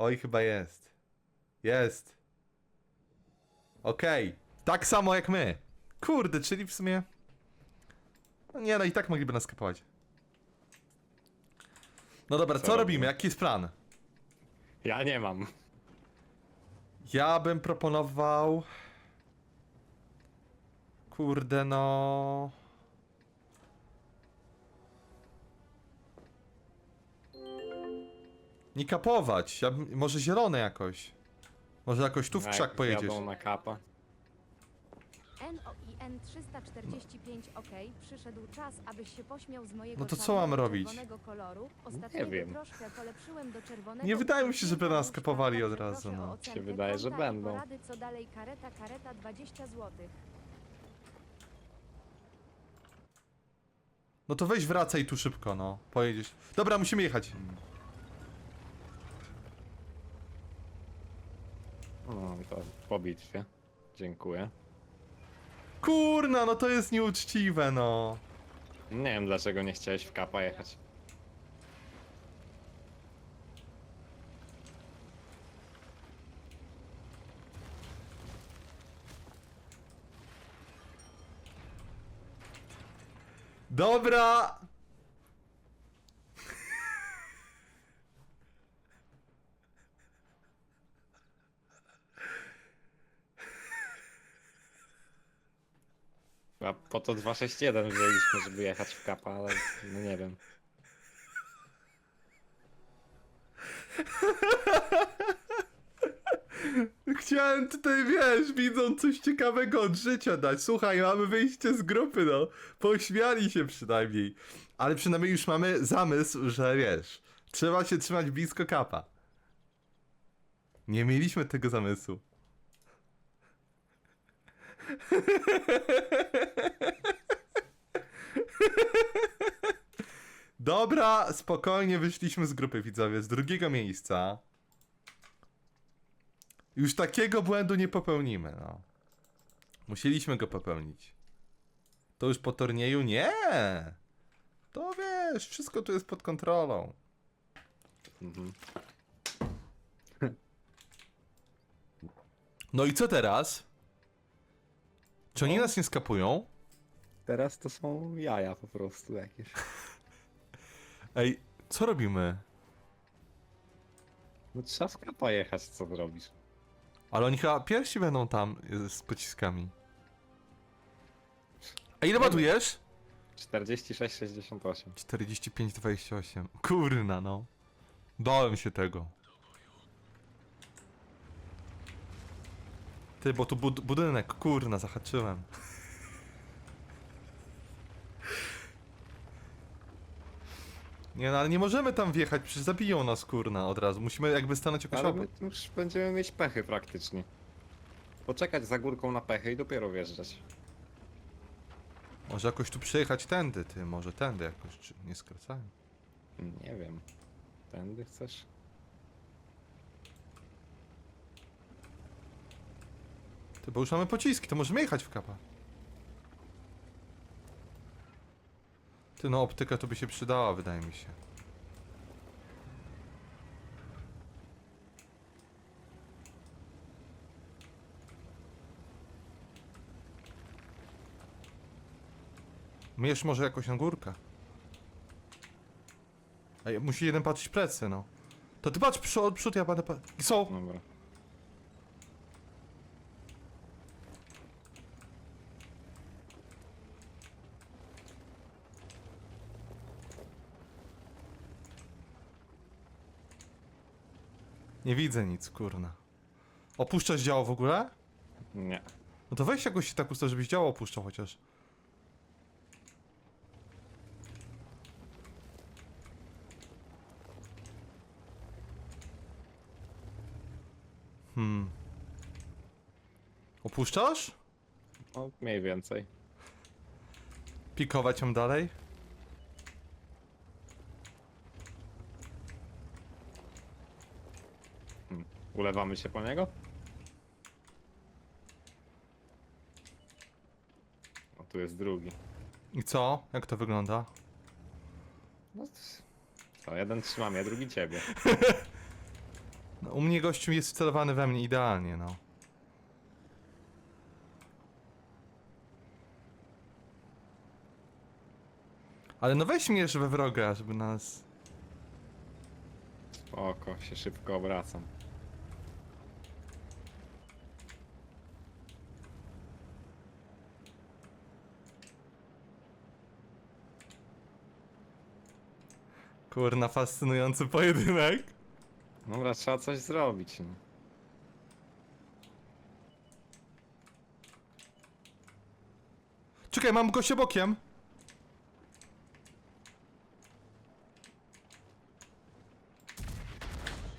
Oj, chyba jest. Jest. Okej. Tak samo jak my. Kurde, czyli w sumie... No nie, no i tak mogliby nas kapować. No dobra, co, Co robimy? robimy? Jaki jest plan? Ja nie mam. Ja bym proponował... Kurde, no... Nie kapować. Ja bym, może zielone jakoś. Może jakoś tu w Jak krzak pojedziesz. na kapa. NOIN 345 OK. Przyszedł czas, abyś się pośmiał z mojego No to co czarnego, mam robić? czerwonego koloru. Ostatniego wiem. troszkę polepszyłem do czerwonego. Nie wydaje mi się, żeby nas kapowali od proszę razu, o no. ocenkę Się wydaje, że konta i będą. Porady, co dalej kareta, kareta 20 zł. No to weź wracaj tu szybko, no. Pojedziesz. Dobra, musimy jechać. To po bitwie. Dziękuję. Kurna, no to jest nieuczciwe, no. Nie wiem dlaczego nie chciałeś w kapa jechać. Dobra! A to 261 wzięliśmy, żeby jechać w kapa, ale no nie wiem. Chciałem tutaj, wiesz, widząc coś ciekawego od życia dać. Słuchaj, mamy wyjście z grupy, no. Pośmiali się przynajmniej. Ale przynajmniej już mamy zamysł, że wiesz, trzeba się trzymać blisko kapa. Nie mieliśmy tego zamysłu. Dobra, spokojnie wyszliśmy z grupy widzowie, z drugiego miejsca. Już takiego błędu nie popełnimy, no. Musieliśmy go popełnić. To już po turnieju? Nie! To wiesz, wszystko tu jest pod kontrolą. Mhm. No i co teraz? Czy oni No. nas nie skapują? Teraz to są jaja po prostu jakieś. Ej, co robimy? No trzeba w kapa jechać, co zrobisz? Ale oni chyba pierwsi będą tam y, z pociskami. A ile ładujesz? 46,68. 45-28. Kurna, no. Dałem się tego. Ty, bo tu bud budynek, kurna, zahaczyłem. Nie no, ale nie możemy tam wjechać, przecież zabiją nas, kurna, od razu. Musimy jakby stanąć jakoś Ale my obok. już będziemy mieć pechy praktycznie. Poczekać za górką na pechy i dopiero wjeżdżać. Może jakoś tu przejechać tędy, ty, może tędy jakoś, czy nie skracają. Nie wiem. Tędy chcesz? Ty, bo już mamy pociski, to możemy jechać w kapa. Ty, no optyka to by się przydała, wydaje mi się. Mierz może jakoś na górkę. Ej, musi jeden patrzeć plecy, no. To ty patrz przód, przód ja będę patrz. Są! Dobra. Nie widzę nic, kurna. Opuszczasz działo w ogóle? Nie. No to weź jakoś się tak ustaw, żebyś działo opuszczał chociaż. Hmm. Opuszczasz? No, mniej więcej. Pikować ją dalej? Ulewamy się po niego? O, tu jest drugi. I co? Jak to wygląda? No, co, jeden trzyma mnie, drugi ciebie. No, U mnie gościu jest wcelowany we mnie idealnie, no. Ale no weź mnie we wroga, żeby nas... Spoko, się szybko obracam. Kurna, fascynujący pojedynek. Dobra, trzeba coś zrobić. No. Czekaj, mam gościa bokiem.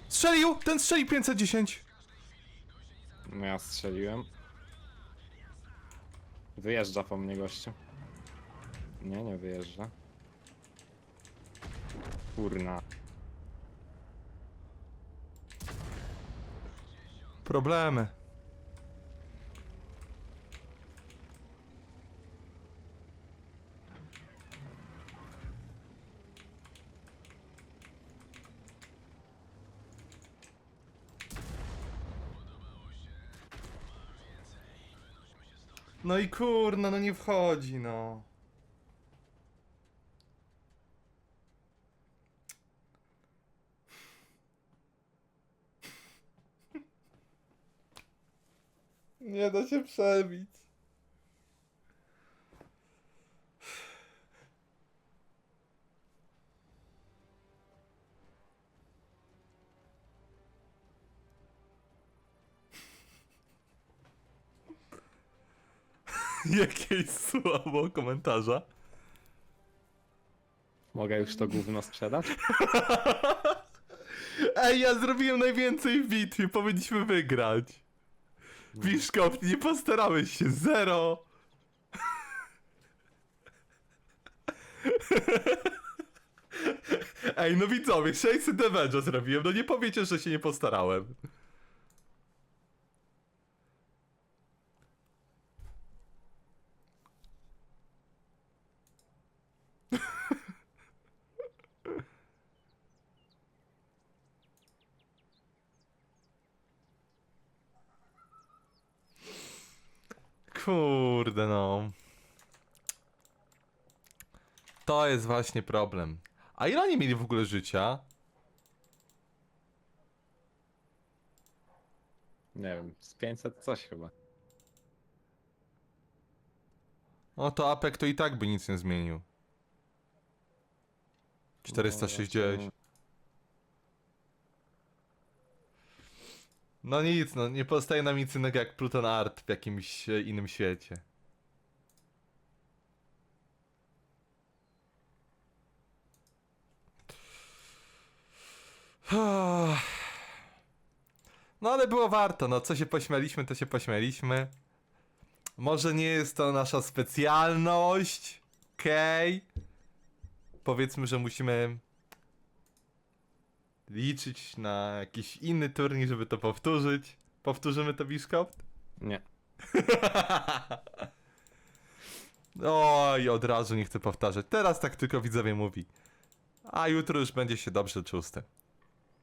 Strzelił! Ten strzelił 510. No ja strzeliłem. Wyjeżdża po mnie gościu. Nie, nie wyjeżdża. Kurna. Problemy. No i kurna, no nie wchodzi, no. Nie da się przebić. Jakieś słabo komentarza. Mogę już to gówno sprzedać? Ej, ja zrobiłem najwięcej w bitwie, powinniśmy wygrać. Biszkop, nie postarałeś się, zero. Ej, no widzowie, 600 damage'a zrobiłem, no nie powiecie, że się nie postarałem. Kurde no. To jest właśnie problem. A ile oni mieli w ogóle życia? Nie wiem, z 500 coś chyba. No to Apek to i tak by nic nie zmienił. 460. No nic, no nie powstaje nam nic innego jak Pluton Art w jakimś e, innym świecie. No ale było warto, no co się pośmialiśmy, to się pośmialiśmy. Może nie jest to nasza specjalność, okej. Powiedzmy, że musimy liczyć na jakiś inny turniej, żeby to powtórzyć. Powtórzymy to, Biszkopt? Nie. Oj, od razu nie chcę powtarzać. Teraz tak tylko widzowie mówi. A jutro już będzie się dobrze czuł z tym.